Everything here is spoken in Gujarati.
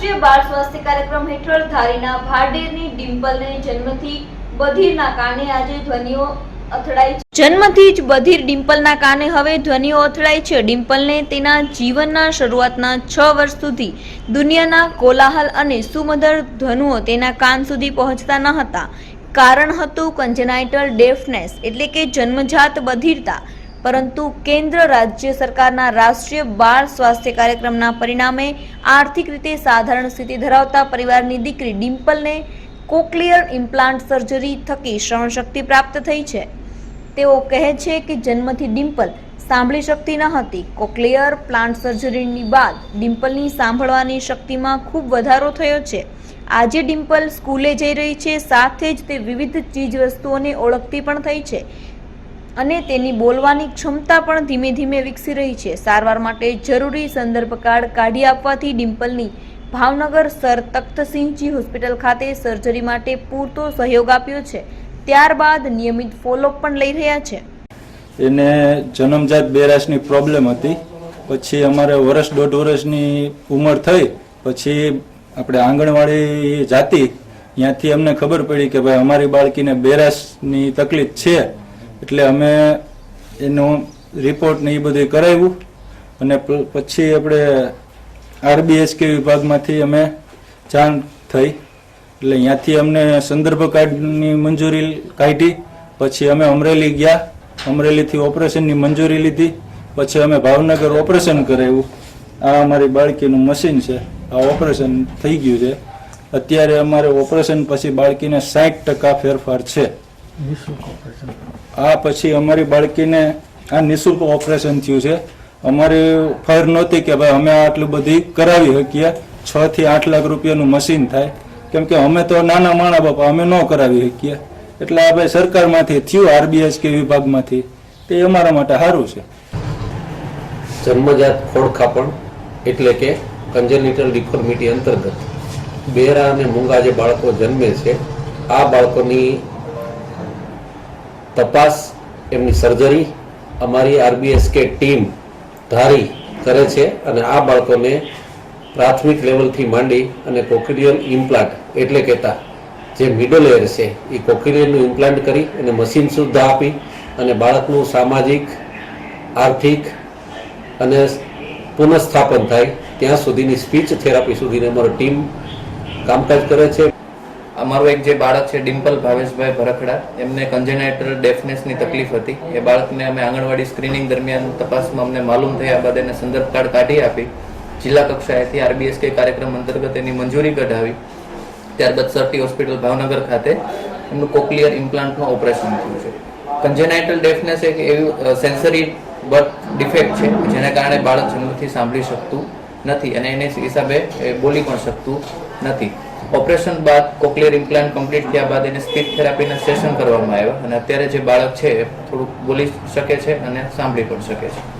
રાષ્ટ્રીય બાળ સ્વાસ્થ્ય કાર્યક્રમ હેઠળ ધારીના ભાડેરની ડિમ્પલને જન્મથી બધિરના કારણે આજે ધ્વનિઓ અથડાઈ જન્મથી જ બધિર ડિમ્પલના કાને હવે ધ્વનિઓ અથડાય છે. ડિમ્પલને તેના જીવનના શરૂઆતના છ વર્ષ સુધી દુનિયાના કોલાહલ અને સુમધર ધ્વનુઓ તેના કાન સુધી પહોંચતા ન હતા. કારણ હતું કન્જેનાઇટલ ડેફનેસ એટલે કે જન્મજાત બધિરતા. પરંતુ કેન્દ્ર રાજ્ય સરકારના રાષ્ટ્રીય બાળ સ્વાસ્થ્ય કાર્યક્રમના પરિણામે આર્થિક રીતે સાધારણ સ્થિતિ ધરાવતા પરિવારની દીકરી ડિમ્પલને કોક્લિયર ઇમ્પ્લાન્ટ સર્જરી થકી શ્રવણ શક્તિ પ્રાપ્ત થઈ છે. તેઓ કહે છે કે જન્મથી ડિમ્પલ સાંભળી શકતી ન હતી. કોક્લિયર પ્લાન્ટ સર્જરીની બાદ ડિમ્પલની સાંભળવાની શક્તિમાં ખૂબ વધારો થયો છે. આજે ડિમ્પલ સ્કૂલે જઈ રહી છે. સાથે જ તે વિવિધ ચીજ વસ્તુઓને ઓળખતી પણ થઈ છે. અને તેની બોલવાની ક્ષમતા પણ ધીમે ધીમે વિકસી રહી છે. સારવાર માટે જરૂરી સંદર્ભ કાર્ડ કાઢી આપવાથી ડિમ્પલની ભાવનગર સર તખ્તસિંહજી હોસ્પિટલ ખાતે સર્જરી માટે પૂરતો સહયોગ આપ્યો છે. ત્યારબાદ નિયમિત ફોલોઅપ પણ લઈ રહ્યા છે. એને જન્મજાત બેરાશની પ્રોબ્લેમ હતી. પછી અમારે વર્ષ દોઢ વર્ષની ઉંમર થઈ. પછી આપણે આંગણવાડી જાતી. ત્યાંથી અમને ખબર પડી કે ભાઈ અમારી બાળકીને બેરાશની તકલીફ છે. એટલે અમે એનો રિપોર્ટ ને એ બધું કરાવ્યું. અને પછી આપણે આરબીએસકે વિભાગમાંથી અમે જાણ થઈ. એટલે ત્યાંથી અમને સંદર્ભ કાર્ડની મંજૂરી કાઢી. પછી અમે અમરેલી ગયા. અમરેલીથી ઓપરેશનની મંજૂરી લીધી. પછી અમે ભાવનગર ઓપરેશન કરાવ્યું. આ અમારી બાળકીનું મશીન છે. આ ઓપરેશન થઈ ગયું છે. અત્યારે અમારે ઓપરેશન પછી બાળકીને સાઠ ટકા ફેરફાર છે. આ પછી અમારી બાળકીને આ નિઃશુલ્ક ઓપરેશન થયું છે. અમારી ફર નહોતી કે ભાઈ અમે આટલું બધી કરાવી શકીએ. છ થી આઠ લાખ રૂપિયાનું મશીન થાય. કેમ કે અમે તો નાના માણા બાપા અમે ન કરાવી શકીએ. એટલે આપણે સરકારમાંથી થયું આરબીએસ કે વિભાગમાંથી. તે અમારા માટે સારું છે. જન્મજાત ખોડખાપણ એટલે કે કન્જેનિટલ ડિફોર્મિટી અંતર્ગત. બેરા અને મૂંગા જે બાળકો જન્મે છે આ બાળકોની તપાસ, એમની સર્જરી અમારી આરબીએસકે ટીમ ધારી કરે છે અને આ બાળકોને પ્રાથમિક લેવલથી માંડી અને કોકિડિયન ઇમ્પ્લાન્ટ એટલે કહેતા જે મિડલ એર છે, એ કોકિડિયનનું ઇમ્પ્લાન્ટ કરી અને મશીન સુદ્ધા આપી અને બાળકનું સામાજિક, આર્થિક અને પુનઃસ્થાપન થાય ત્યાં સુધીની સ્પીચ થેરાપી સુધીની અમારી ટીમ કામકાજ કરે છે. અમારું એક જે બાળક છે, ડિમ્પલ ભાવેશભાઈ ભરખડા, એમને કન્જેનાઇટલ ડેફનેસની તકલીફ હતી. એ બાળકને અમે આંગણવાડી સ્ક્રીનિંગ દરમિયાન તપાસમાં અમને માલુમ થયા બાદ એને સંદર્ભ કાર્ડ કાઢી આપી. જિલ્લા કક્ષાએથી આરબીએસકે કાર્યક્રમ અંતર્ગત એની મંજૂરી કઢાવી. ત્યારબાદ સરટી હોસ્પિટલ ભાવનગર ખાતે એમનું કોક્લિયર ઇમ્પ્લાન્ટનું ઓપરેશન થયું છે. કન્જેનાઇટલ ડેફનેસ એક એવું સેન્સરી બર્થ ડિફેક્ટ છે, જેના કારણે બાળક જન્મથી સાંભળી શકતું નથી અને એને હિસાબે બોલી પણ શકતું નથી. ઓપરેશન બાદ કોક્લિયર ઇમ્પ્લાન્ટ કમ્પ્લીટ થયા બાદ એને સ્પીચ થેરાપીના સેશન કરવામાં આવ્યા. અને અત્યારે જે બાળક છે એ થોડુંક બોલી શકે છે અને સાંભળી પણ શકે છે.